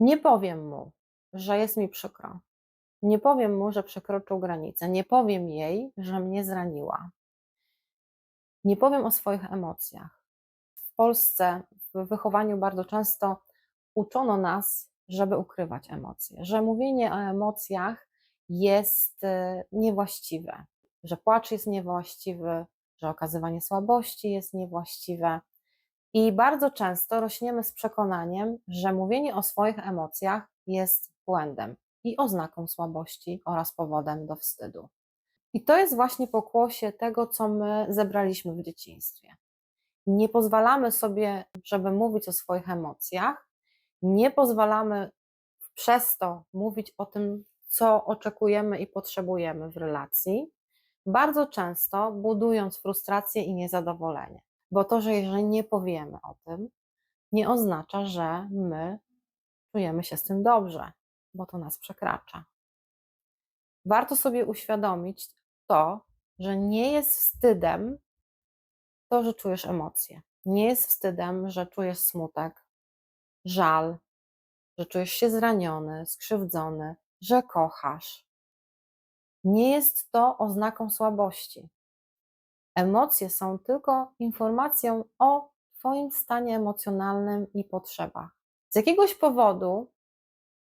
Nie powiem mu, że jest mi przykro. Nie powiem mu, że przekroczył granicę. Nie powiem jej, że mnie zraniła. Nie powiem o swoich emocjach. W Polsce w wychowaniu bardzo często uczono nas, żeby ukrywać emocje, że mówienie o emocjach jest e, niewłaściwe, że płacz jest niewłaściwy, że okazywanie słabości jest niewłaściwe. I bardzo często rośniemy z przekonaniem, że mówienie o swoich emocjach jest błędem i oznaką słabości oraz powodem do wstydu. I to jest właśnie pokłosie tego, co my zebraliśmy w dzieciństwie. Nie pozwalamy sobie, żeby mówić o swoich emocjach, nie pozwalamy przez to mówić o tym, co oczekujemy i potrzebujemy w relacji, bardzo często budując frustrację i niezadowolenie. Bo to, że jeżeli nie powiemy o tym, nie oznacza, że my czujemy się z tym dobrze, bo to nas przekracza. Warto sobie uświadomić to, że nie jest wstydem to, że czujesz emocje. Nie jest wstydem, że czujesz smutek, żal, że czujesz się zraniony, skrzywdzony, że kochasz. Nie jest to oznaką słabości. Emocje są tylko informacją o Twoim stanie emocjonalnym i potrzebach. Z jakiegoś powodu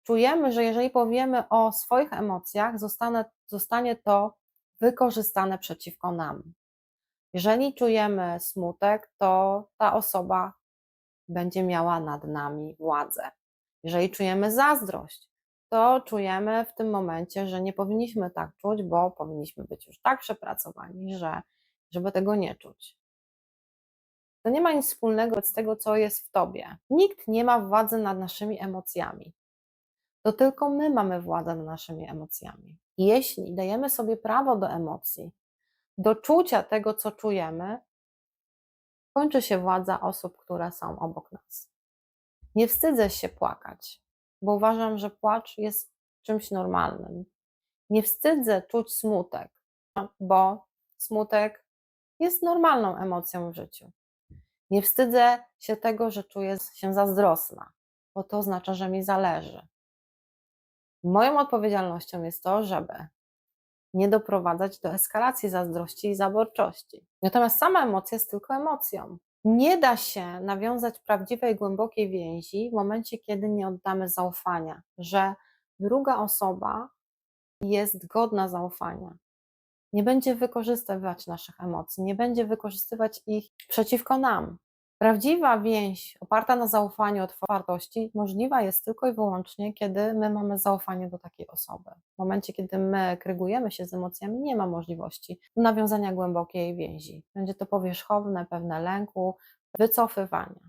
czujemy, że jeżeli powiemy o swoich emocjach, zostanie, zostanie to wykorzystane przeciwko nam. Jeżeli czujemy smutek, to ta osoba będzie miała nad nami władzę. Jeżeli czujemy zazdrość, to czujemy w tym momencie, że nie powinniśmy tak czuć, bo powinniśmy być już tak przepracowani, że żeby tego nie czuć. To nie ma nic wspólnego z tego, co jest w tobie. Nikt nie ma władzy nad naszymi emocjami. To tylko my mamy władzę nad naszymi emocjami. I jeśli dajemy sobie prawo do emocji, do czucia tego, co czujemy, kończy się władza osób, które są obok nas. Nie wstydzę się płakać, bo uważam, że płacz jest czymś normalnym. Nie wstydzę czuć smutek, bo smutek jest normalną emocją w życiu. Nie wstydzę się tego, że czuję się zazdrosna, bo to oznacza, że mi zależy. Moją odpowiedzialnością jest to, żeby nie doprowadzać do eskalacji zazdrości i zaborczości. Natomiast sama emocja jest tylko emocją. Nie da się nawiązać prawdziwej, głębokiej więzi w momencie, kiedy nie oddamy zaufania, że druga osoba jest godna zaufania. Nie będzie wykorzystywać naszych emocji, nie będzie wykorzystywać ich przeciwko nam. Prawdziwa więź oparta na zaufaniu, otwartości możliwa jest tylko i wyłącznie, kiedy my mamy zaufanie do takiej osoby. W momencie, kiedy my krygujemy się z emocjami, nie ma możliwości nawiązania głębokiej więzi. Będzie to powierzchowne, pewne lęku, wycofywania.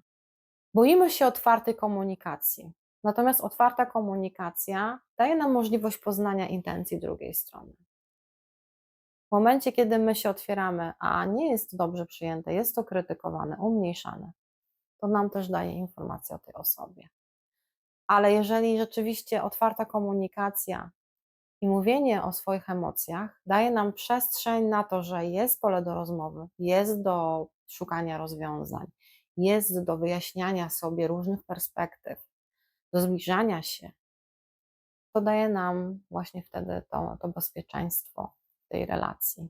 Boimy się otwartej komunikacji. Natomiast otwarta komunikacja daje nam możliwość poznania intencji drugiej strony. W momencie, kiedy my się otwieramy, a nie jest dobrze przyjęte, jest to krytykowane, umniejszane, to nam też daje informację o tej osobie. Ale jeżeli rzeczywiście otwarta komunikacja i mówienie o swoich emocjach daje nam przestrzeń na to, że jest pole do rozmowy, jest do szukania rozwiązań, jest do wyjaśniania sobie różnych perspektyw, do zbliżania się, to daje nam właśnie wtedy to, to bezpieczeństwo tej relacji.